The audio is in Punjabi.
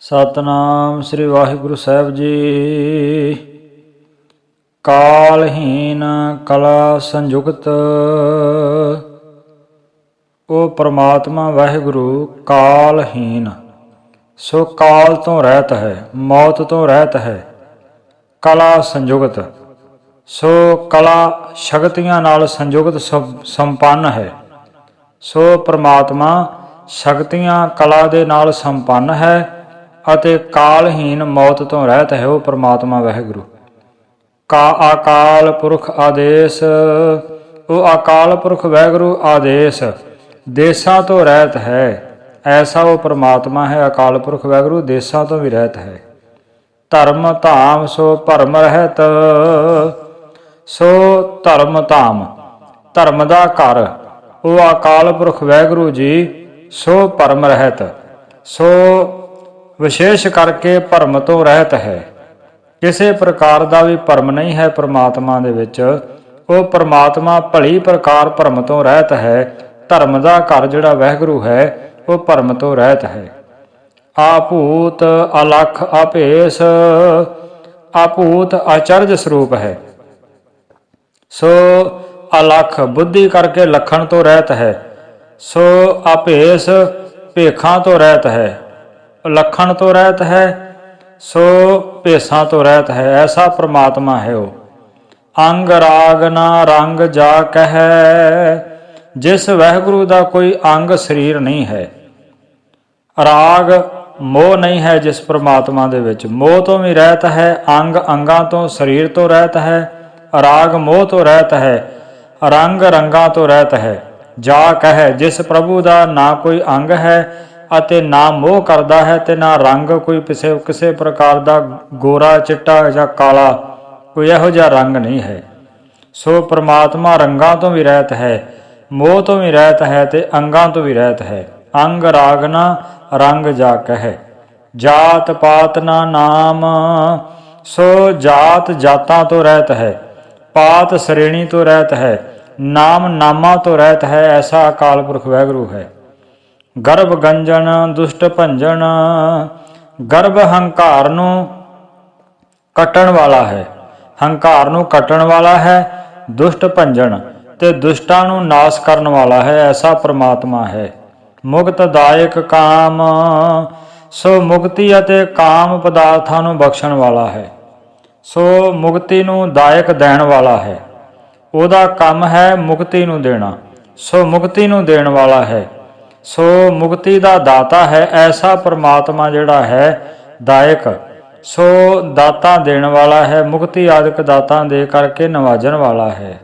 ਸਤਨਾਮ ਸ੍ਰੀ ਵਾਹਿਗੁਰੂ ਸਾਹਿਬ ਜੀ। ਕਾਲਹੀਨ ਕਲਾ ਸੰਯੁਗਤ ਉਹ ਪ੍ਰਮਾਤਮਾ ਵਾਹਿਗੁਰੂ ਕਾਲਹੀਨ। ਸੋ ਕਾਲ ਤੋਂ ਰਹਿਤ ਹੈ, ਮੌਤ ਤੋਂ ਰਹਿਤ ਹੈ, ਕਲਾ ਸੰਯੁਗਤ ਸੋ ਕਲਾ ਸ਼ਕਤੀਆਂ ਨਾਲ ਸੰਯੁਗਤ ਸੰ- ਸੰਪੰਨ ਹੈ। ਸੋ ਪ੍ਰਮਾਤਮਾ ਸ਼ਕਤੀਆਂ ਕਲਾ ਦੇ ਨਾਲ ਸੰਪੰਨ ਹੈ ਅਤੇ ਕਾਲਹੀਨ ਮੌਤ ਤੋਂ ਰਹਿਤ ਹੈ ਉਹ ਪ੍ਰਮਾਤਮਾ ਵਾਹਿਗੁਰੂ। ਕਾ ਅਕਾਲ ਪੁਰਖ ਆਦੇਸ਼ ਉਹ ਅਕਾਲ ਪੁਰਖ ਵਾਹਿਗੁਰੂ ਆਦੇਸ਼, ਦੇਸਾਂ ਤੋਂ ਰਹਿਤ ਹੈ। ਐਸਾ ਉਹ ਪ੍ਰਮਾਤਮਾ ਹੈ ਅਕਾਲ ਪੁਰਖ ਵਾਹਿਗੁਰੂ, ਦੇਸਾਂ ਤੋਂ ਵੀ ਰਹਿਤ ਹੈ। ਧਰਮ ਧਾਮ ਸੋ ਭਰਮ ਰਹਿਤ, ਸੋ ਧਰਮ ਧਾਮ। ਧਰਮ ਦਾ ਘਰ ਉਹ ਅਕਾਲ ਪੁਰਖ ਵਾਹਿਗੁਰੂ ਜੀ, ਸੋ ਭਰਮ ਰਹਿਤ, ਸੋ ਵਿਸ਼ੇਸ਼ ਕਰਕੇ ਭਰਮ ਤੋਂ ਰਹਿਤ ਹੈ। ਕਿਸੇ ਪ੍ਰਕਾਰ ਦਾ ਵੀ ਭਰਮ ਨਹੀਂ ਹੈ ਪ੍ਰਮਾਤਮਾ ਦੇ ਵਿੱਚ। ਉਹ ਪ੍ਰਮਾਤਮਾ ਭਲੀ ਪ੍ਰਕਾਰ ਭਰਮ ਤੋਂ ਰਹਿਤ ਹੈ। ਧਰਮ ਦਾ ਘਰ ਜਿਹੜਾ ਵਹਿਗੁਰੂ ਹੈ, ਉਹ ਭਰਮ ਤੋਂ ਰਹਿਤ ਹੈ। ਆਪੂਤ ਅਲਖ ਆਪੇਸ, ਆਪੂਤ ਆਚਰਜ ਸਰੂਪ ਹੈ। ਸੋ ਅਲਖ ਬੁੱਧੀ ਕਰਕੇ ਲਖਣ ਤੋਂ ਰਹਿਤ ਹੈ। ਸੋ ਆਪੇਸ ਭੇਖਾਂ ਤੋਂ ਰਹਿਤ ਹੈ। ਲਖਣ ਤੋਂ ਰਹਿਤ ਹੈ, ਸੋ ਭੇਸਾਂ ਤੋਂ ਰਹਿਤ ਹੈ, ਐਸਾ ਪ੍ਰਮਾਤਮਾ ਹੈ ਉਹ। ਅੰਗ ਰਾਗ ਨਾ ਰੰਗ ਜਾ ਕਹੈ, ਜਿਸ ਵਹਿਗੁਰੂ ਦਾ ਕੋਈ ਅੰਗ ਸਰੀਰ ਨਹੀਂ ਹੈ। ਰਾਗ ਮੋਹ ਨਹੀਂ ਹੈ ਜਿਸ ਪ੍ਰਮਾਤਮਾ ਦੇ ਵਿੱਚ। ਮੋਹ ਤੋਂ ਵੀ ਰਹਿਤ ਹੈ, ਅੰਗ ਅੰਗਾਂ ਤੋਂ ਸਰੀਰ ਤੋਂ ਰਹਿਤ ਹੈ, ਰਾਗ ਮੋਹ ਤੋਂ ਰਹਿਤ ਹੈ, ਰੰਗ ਰੰਗਾਂ ਤੋਂ ਰਹਿਤ ਹੈ। ਜਾ ਕਹੈ, ਜਿਸ ਪ੍ਰਭੂ ਦਾ ਨਾ ਕੋਈ ਅੰਗ ਹੈ ਅਤੇ ਨਾ ਮੋਹ ਕਰਦਾ ਹੈ ਤੇ ਨਾ ਰੰਗ ਕੋਈ ਕਿਸੇ ਕਿਸੇ ਪ੍ਰਕਾਰ ਦਾ ਗੋਰਾ, ਚਿੱਟਾ ਜਾਂ ਕਾਲਾ ਕੋਈ ਇਹੋ ਜਿਹਾ ਰੰਗ ਨਹੀਂ ਹੈ। ਸੋ ਪ੍ਰਮਾਤਮਾ ਰੰਗਾਂ ਤੋਂ ਵੀ ਰਹਿਤ ਹੈ, ਮੋਹ ਤੋਂ ਵੀ ਰਹਿਤ ਹੈ ਤੇ ਅੰਗਾਂ ਤੋਂ ਵੀ ਰਹਿਤ ਹੈ। ਅੰਗ ਰਾਗ ਨਾ, ਰੰਗ ਜਾ ਕਹੈ ਜਾਤ ਪਾਤ ਨਾ ਨਾਮ, ਸੋ ਜਾਤ ਜਾਤਾਂ ਤੋਂ ਰਹਿਤ ਹੈ, ਪਾਤ ਸ਼੍ਰੇਣੀ ਤੋਂ ਰਹਿਤ ਹੈ, ਨਾਮ ਨਾਮਾ ਤੋਂ ਰਹਿਤ ਹੈ, ਐਸਾ ਅਕਾਲ ਪੁਰਖ ਵਾਹਿਗੁਰੂ ਹੈ। ਗਰਭ ਗੰਜਨ ਦੁਸ਼ਟ ਭੰਜਨ ਗਰਭ ਹੰਕਾਰ ਨੂੰ ਕੱਟਣ ਵਾਲਾ ਹੈ। ਹੰਕਾਰ ਨੂੰ ਕੱਟਣ ਵਾਲਾ ਹੈ, ਦੁਸ਼ਟ ਭੰਜਨ ਤੇ ਦੁਸ਼ਟਾਂ ਨੂੰ ਨਾਸ਼ ਕਰਨ ਵਾਲਾ ਹੈ, ਐਸਾ ਪ੍ਰਮਾਤਮਾ ਹੈ। ਮੁਕਤ ਦਾਇਕ ਕਾਮ, ਸੋ ਮੁਕਤੀ ਅਤੇ ਕਾਮ ਪਦਾਰਥਾਂ ਨੂੰ ਬਖਸ਼ਣ ਵਾਲਾ ਹੈ। ਸੋ ਮੁਕਤੀ ਨੂੰ ਦਾਇਕ ਦੇਣ ਵਾਲਾ ਹੈ। ਉਹਦਾ ਕੰਮ ਹੈ ਮੁਕਤੀ ਨੂੰ ਦੇਣਾ। ਸੋ ਮੁਕਤੀ ਨੂੰ ਦੇਣ ਵਾਲਾ ਹੈ। ਸੋ ਮੁਕਤੀ ਦਾ ਦਾਤਾ ਹੈ, ਐਸਾ ਪ੍ਰਮਾਤਮਾ ਜਿਹੜਾ ਹੈ ਦਾਇਕ। ਸੋ ਦਾਤਾ ਦੇਣ ਵਾਲਾ ਹੈ, ਮੁਕਤੀ ਆਦਿਕ ਦਾਤਾਂ ਦੇ ਕਰਕੇ ਨਵਾਜਣ ਵਾਲਾ ਹੈ।